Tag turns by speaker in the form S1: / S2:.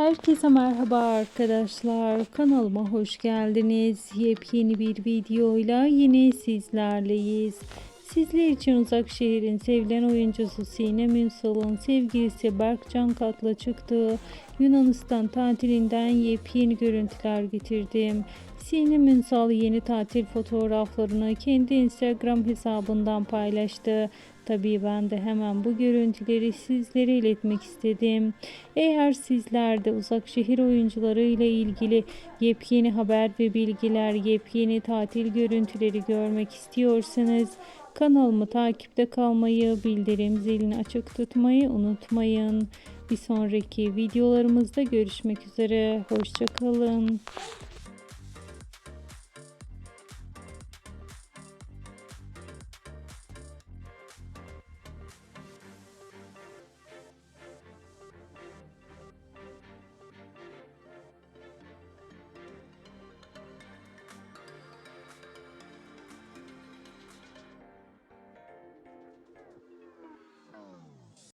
S1: Herkese merhaba arkadaşlar. Kanalıma hoş geldiniz. Yepyeni bir videoyla yine sizlerleyiz. Sizler için Uzak Şehir'in sevilen oyuncusu Sinem Ünsal'ın sevgilisi Berkcan Kat'la çıktığı Yunanistan tatilinden yepyeni görüntüler getirdim. Sinem Ünsal yeni tatil fotoğraflarını kendi Instagram hesabından paylaştı. Tabii ben de hemen bu görüntüleri sizlere iletmek istedim. Eğer sizler de uzak şehir oyuncuları ile ilgili yepyeni haber ve bilgiler, yepyeni tatil görüntüleri görmek istiyorsanız kanalımı takipte kalmayı, bildirim zilini açık tutmayı unutmayın. Bir sonraki videolarımızda görüşmek üzere. Hoşçakalın.